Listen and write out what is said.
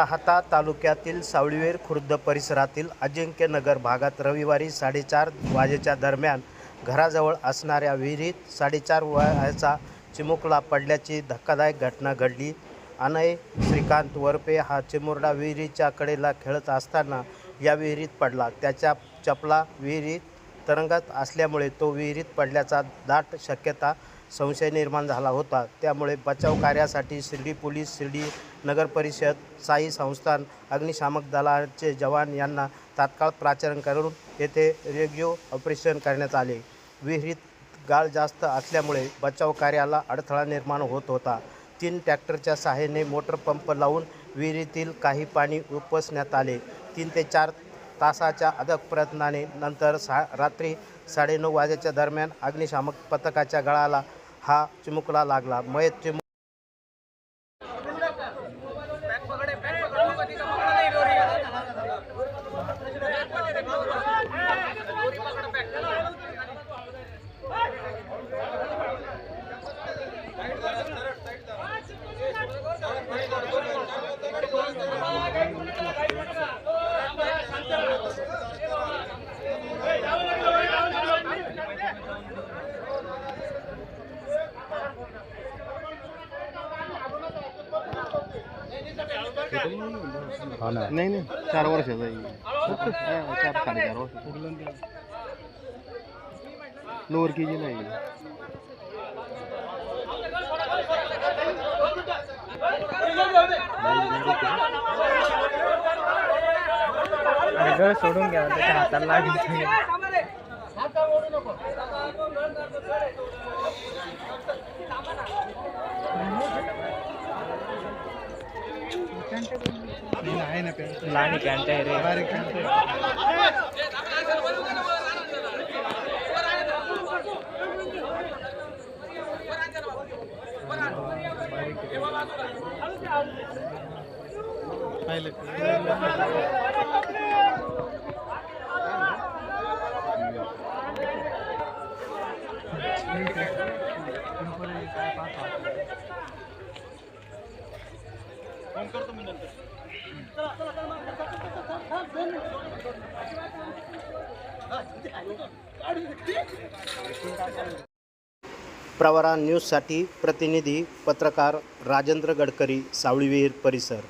राहता तालुक्यातील सावळीवेर खुर्द परिसरातील अजिंक्यनगर भागात रविवारी साडेचार वाजेच्या दरम्यान घराजवळ असणाऱ्या विहिरीत साडेचार वयाचा चिमुकला पडल्याची धक्कादायक घटना घडली. अनय श्रीकांत वरपे हा चिमुरडा विहिरीच्या कडेला खेळत असताना या विहिरीत पडला. त्याच्या चपला विहिरीत तरंगत असल्यामुळे तो विहिरीत पडल्याचा दाट शक्यता संशय निर्माण झाला होता. त्यामुळे बचाव कार्यासाठी शिर्डी पोलीस शिर्डी नगर परिषद साई संस्थान अग्निशामक दलाचे जवान यांना तात्काळ प्राचारण करून येथे रेग्यू ऑपरेशन करण्यात आले. विहिरीत गाळ जास्त असल्यामुळे बचाव कार्याला अडथळा निर्माण होत होता. तीन ट्रॅक्टरच्या सहाय्याने मोटर पंप लावून विहिरीतील काही पाणी उपसण्यात आले. तीन ते चार तासाच्या अदक प्रयत्नाने नंतर सा रात्री साडेनऊ वाजेच्या दरम्यान अग्निशामक पथकाच्या गळाला हा चिमुकला लागला. मयत चिमु नाही नाही चार वर्षाचा आहे हा, चार वर्ष लोअर के जी नाही। सोडून घ्या त्याच्या हाताला लागेल लहान कॅन्ट आहे रे प्रवरा न्यूजसाठी प्रतिनिधी पत्रकार राजेंद्र गडकरी सावळीविहीर परिसर.